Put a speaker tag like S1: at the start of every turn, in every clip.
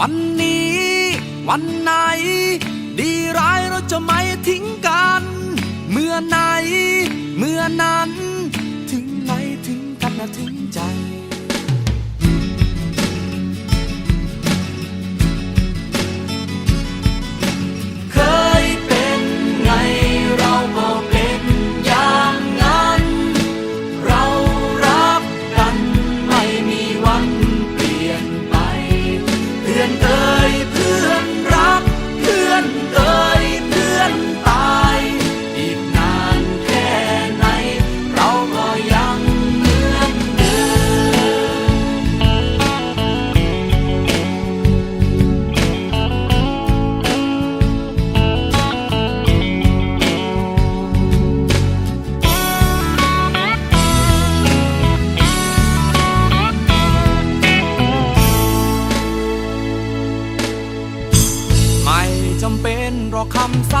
S1: วันนี้ วันไหน ดีร้ายเราจะไม่ทิ้งกัน เมื่อไหน เมื่อนั้น ถึงไหนถึงกันนะถึงใจ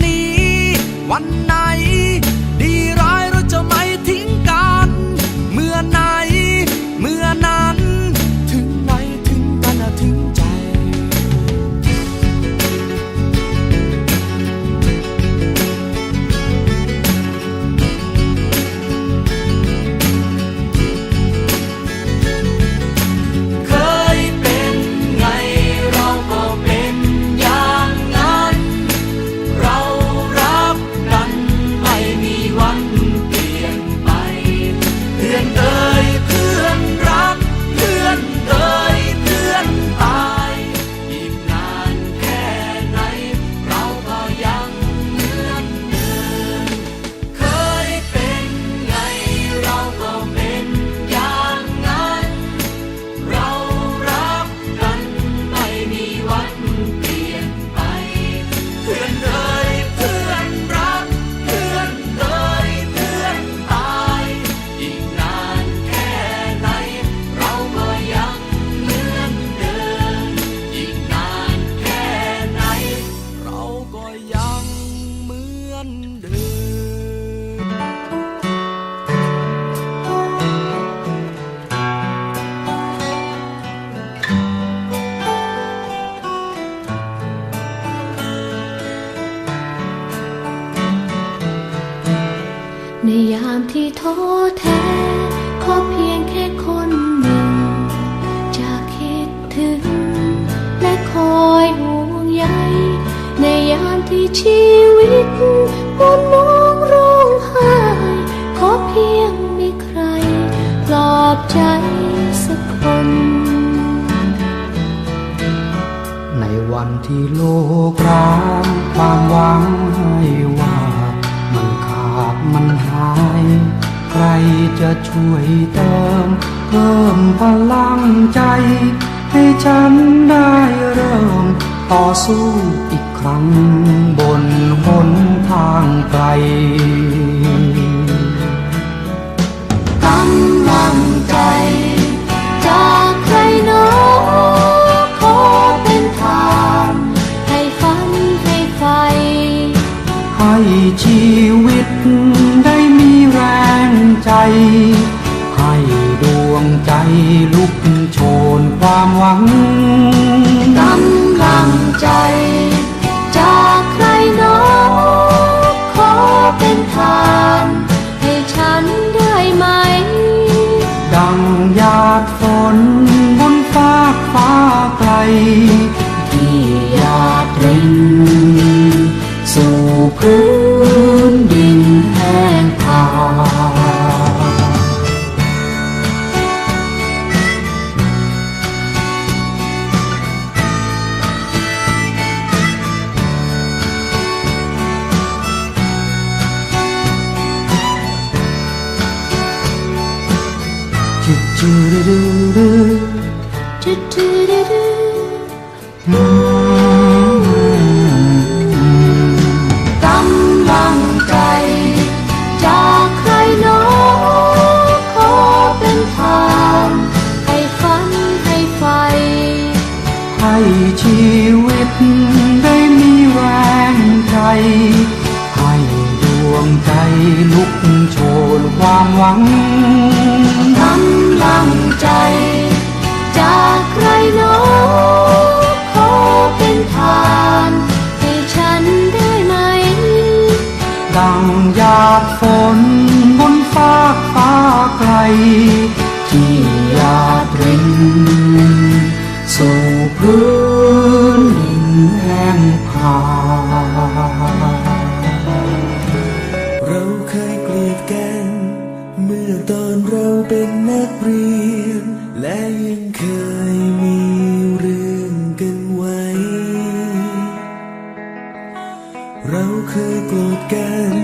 S1: วัน
S2: ชีวิตมนมองร้องไห้ขอเพียงมีใครปลอบใจสักคน
S3: ในวันที่โลกร้างความหวังให้ว่า มันขาดมันหาย ใครจะช่วยเติม เพิ่มพลังใจ ให้ฉันได้เริ่ม ต่อสู้อีกครั้งบนหนทางไกล
S2: กำลังใจ จากใครหนอขอเป็นทานให้ฝันให้ไฟ
S3: ให้ชีวิตได้มีแรงใจ ให้ดวงใจลุกโชนความหวัง
S2: ใจ จากใครน้อขอเป็นทาน ให้ฉันได้ไหม
S3: ดังหยาดฝนบนฟากฟ้าไกลที่หยาดริน กำลังใจ จากใครหนอ
S2: ขอเป็น
S3: ทา
S2: ให้ฝันให้ไฟ ให้
S3: ชีวิตได้มีแรงใจ ให้ดวงใจลุกโชนความหวังำ
S2: ลังใจ จากใครโน้ขอเป็นทานให้ฉันได้ไหม
S3: ดังหยาดฝนบนฟ้าฟ้าไกล ที่หยาดรินสู่พื้นดินแห้งผา
S4: เรียน และยังเคยมีเรื่องกันไว้ เราเคยโกรธกัน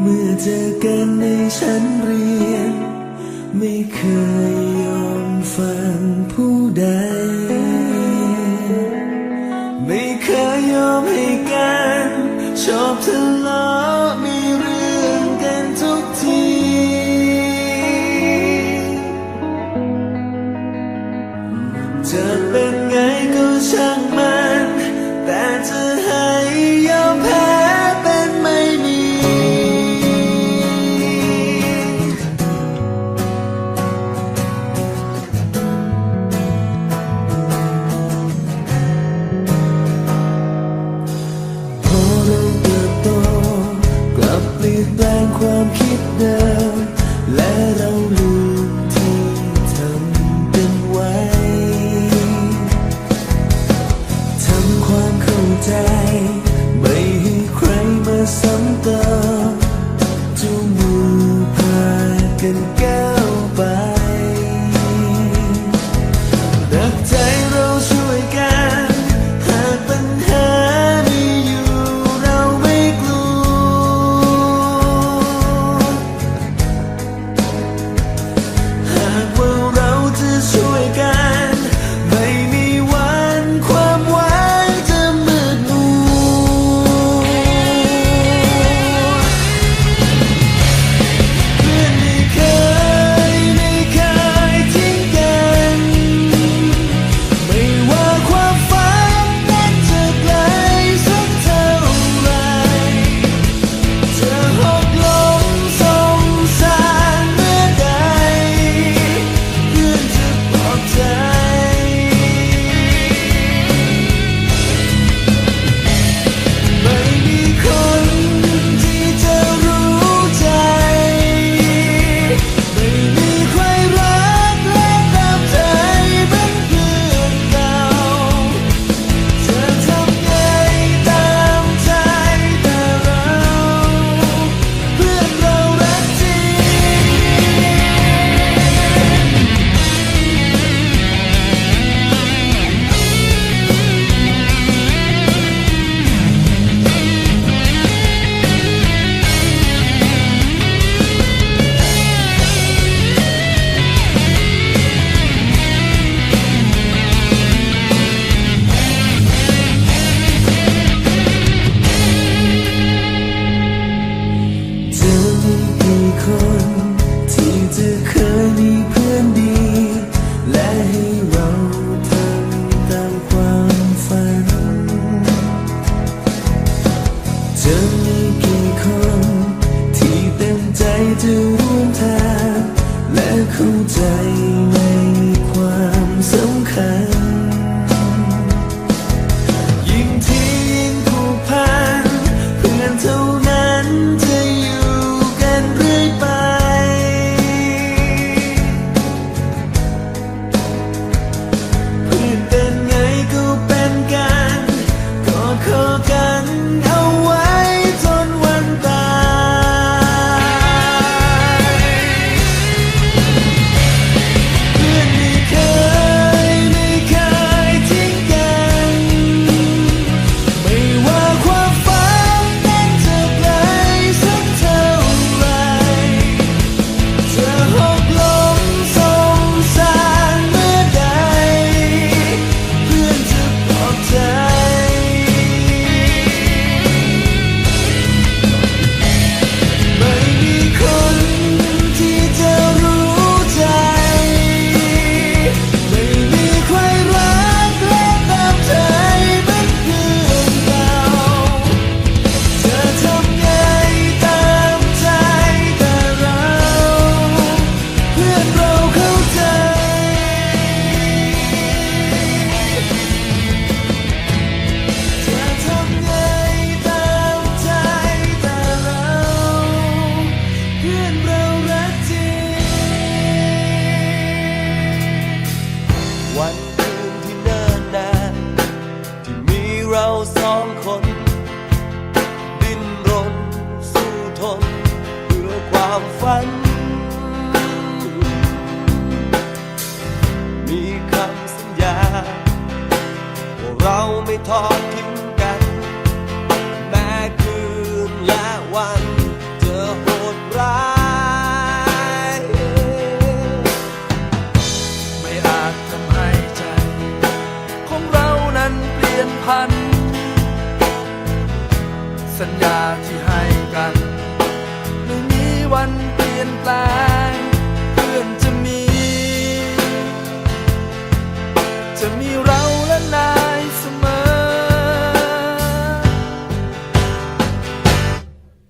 S4: เมื่อเจอกันในชั้นเรียน ไม่เคยยอมฟังผู้ใด ไม่เคยยอมให้กัน ชอบทะเลาะ ทอดทิ้งกัน แม้คืนและวันเจะโหดร้าย
S5: ไม่อาจทำให้ใจ ของเรานั้นเปลี่ยนพัน สัญญาที่ให้กัน ไม่มีวันเปลี่ยนแปลงเพื่อนจะมี จะมีเราและนาย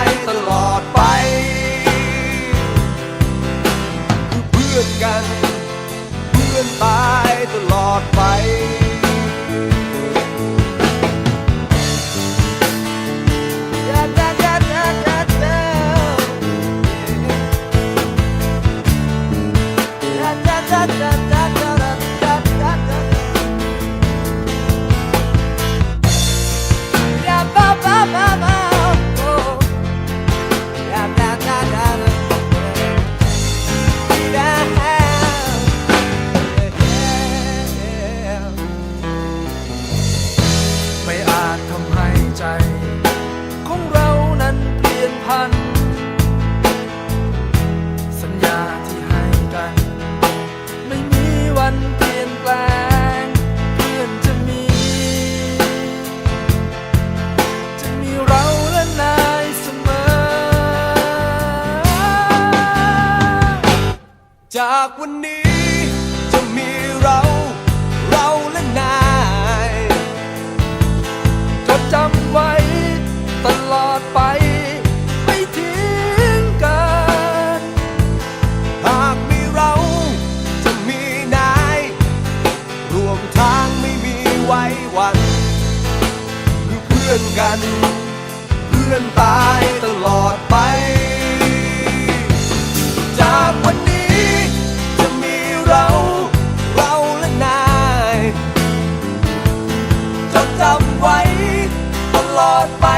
S4: ย Bye.